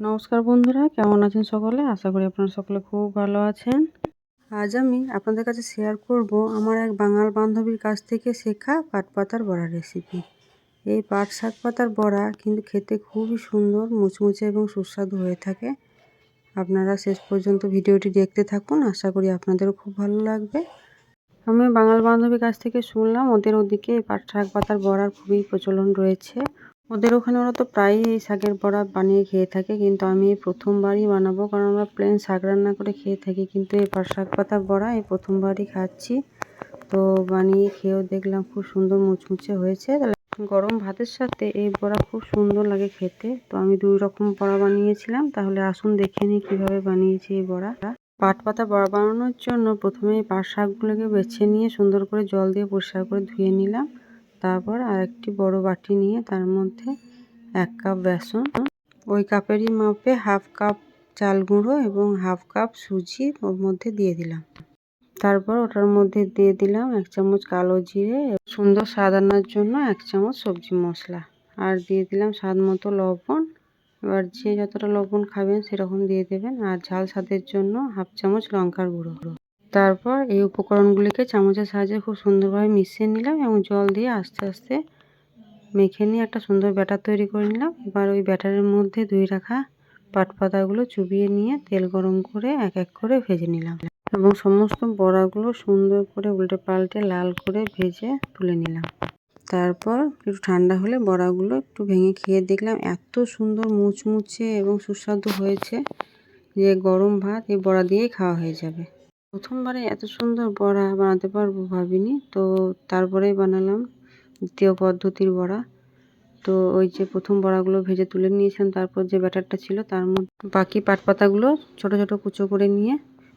নমস্কার বন্ধুরা, কেমন আছেন সকলে? আশা করি আপনারা সকলে খুব ভালো আছেন। আজ আমি আপনাদের কাছে শেয়ার করব আমার এক বাঙাল বান্ধবীর কাছ থেকে শেখা পাট পাতার বড়া রেসিপি এই পাট শাক পাতার বড়া কিন্তু খেতে খুবই সুন্দর, মুচমুচে এবং সুস্বাদু হয়ে থাকে। আপনারা শেষ পর্যন্ত ভিডিওটি দেখতে থাকুন, আশা করি আপনাদেরও খুব ভালো লাগবে। আমি বাঙাল বান্ধবীর কাছ থেকে শুনলাম, ওদের ওদিকে পাট শাক পাতার বড়ার খুবই প্রচলন রয়েছে। ওদের ওখানে ওরা তো প্রায়ই এই শাকের বড়া বানিয়ে খেয়ে থাকে, কিন্তু আমি এই প্রথমবারই বানাবো, কারণ আমরা প্লেন শাক রান্না করে খেয়ে থাকি। কিন্তু এই শাক পাতার বড়া এই প্রথমবারই খাচ্ছি। তো বানিয়ে খেয়েও দেখলাম খুব সুন্দর মুচমুচে হয়েছে। তাহলে গরম ভাতের সাথে এই বড়া খুব সুন্দর লাগে খেতে। তো আমি দুই রকম বড়া বানিয়েছিলাম, তাহলে আসুন দেখে নিই কীভাবে বানিয়েছি এই বড়া। পাট পাতা বড়া বানানোর জন্য প্রথমে এই পাট শাকগুলোকে বেছে নিয়ে সুন্দর করে জল দিয়ে পরিষ্কার করে ধুয়ে নিলাম। তারপর আর একটি বড় বাটি নিয়ে তার মধ্যে এক কাপ বেসন। ওই কাপেরই মাপে হাফ কাপ চাল গুঁড়ো এবং হাফ কাপ সুজি ওর মধ্যে দিয়ে দিলাম। তারপর ওটার মধ্যে দিয়ে দিলাম এক চামচ কালো জিরে, সুন্দর স্বাদ আনার জন্য এক চামচ সবজি মশলা। আর দিয়ে দিলাম স্বাদ মতো লবণ। এবার যে যতটা লবণ খাবেন সেরকম দিয়ে দেবেন। আর ঝাল স্বাদের জন্য হাফ চামচ লঙ্কার গুঁড়ো। তারপর এই উপকরণগুলিকে চামচের সাহায্যে খুব সুন্দরভাবে মিশিয়ে নিলাম এবং জল দিয়ে আস্তে আস্তে মেখে নিয়ে একটা সুন্দর ব্যাটার তৈরি করে নিলাম। এবার ওই ব্যাটারের মধ্যে ধুয়ে রাখা পাটপাতাগুলো চুবিয়ে নিয়ে তেল গরম করে এক এক করে ভেজে নিলাম এবং সমস্ত বড়াগুলো সুন্দর করে উল্টে পাল্টে লাল করে ভেজে তুলে নিলাম। তারপর একটু ঠান্ডা হলে বড়াগুলো একটু ভেঙে খেয়ে দেখলাম এত সুন্দর মুচমুচে এবং সুস্বাদু হয়েছে যে গরম ভাত এই বড়া দিয়েই খাওয়া হয়ে যাবে। প্রথমবারে এত সুন্দর বড়া বানাতে পারব ভাবিনি। তো তারপরেই বানালাম দ্বিতীয় পদ্ধতির বড়া। তো ওই যে প্রথম বড়াগুলো ভেজে তুলে নিয়েছিলাম, তারপর যে ব্যাটারটা ছিল তার মধ্যে বাকি পাট পাতাগুলো ছোট ছোট কুচো করে নিয়ে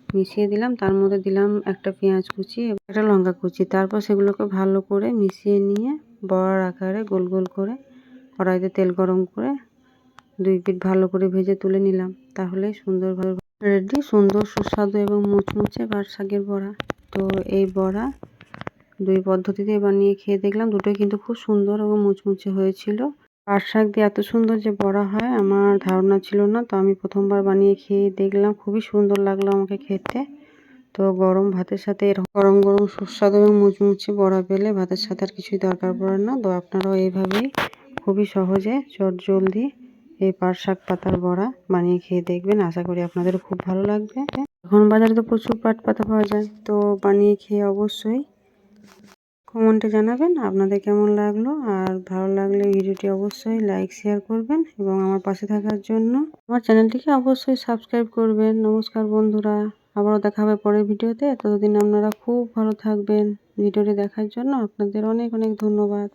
মিশিয়ে দিলাম। তার মধ্যে দিলাম একটা পেঁয়াজ কুচি একটা লঙ্কা কুচি। তারপর সেগুলোকে ভালো করে মিশিয়ে নিয়ে বড়ার আকারে গোল গোল করে কড়াইতে তেল গরম করে দুই পিঠ ভালো করে ভেজে তুলে নিলাম। তাহলে সুন্দরভাবে রেডি সুন্দর, সুস্বাদু এবং মুচমুচে পাট শাকের বড়া। তো এই বড়া দুই পদ্ধতিতে বানিয়ে খেয়ে দেখলাম। দুটোই কিন্তু খুব সুন্দর এবং মুচমুচে হয়েছিল। পাট শাক দিয়ে এত সুন্দর যে বড়া হয়, আমার ধারণা ছিল না। তো আমি প্রথমবার বানিয়ে খেয়ে দেখলাম, খুবই সুন্দর লাগল আমাকে খেতে। তো গরম ভাতের সাথে এরকম গরম গরম, সুস্বাদু এবং মুচমুচে বড়া পেলে ভাতের সাথে আর কিছুই দরকার পড়ে না। তো আপনারাও এইভাবেই খুবই সহজে চট জলদি এই পাট শাক পাতার বড়া বানিয়ে খেয়ে দেখবেন। আশা করি আপনাদের খুব ভালো লাগবে। এখন বাজারে তো প্রচুর পাট পাতা পাওয়া যায়, তো বানিয়ে খেয়ে অবশ্যই কমেন্টে জানাবেন আপনাদের কেমন লাগল। আর ভালো লাগলে ভিডিওটি অবশ্যই লাইক, শেয়ার করবেন এবং আমার পাশে থাকার জন্য আমার চ্যানেলটিকে অবশ্যই সাবস্ক্রাইব করবেন। নমস্কার বন্ধুরা, আবারও দেখা হবে পরের ভিডিওতে। ততদিন আপনারা খুব ভালো থাকবেন। ভিডিওটি দেখার জন্য আপনাদের অনেক অনেক ধন্যবাদ।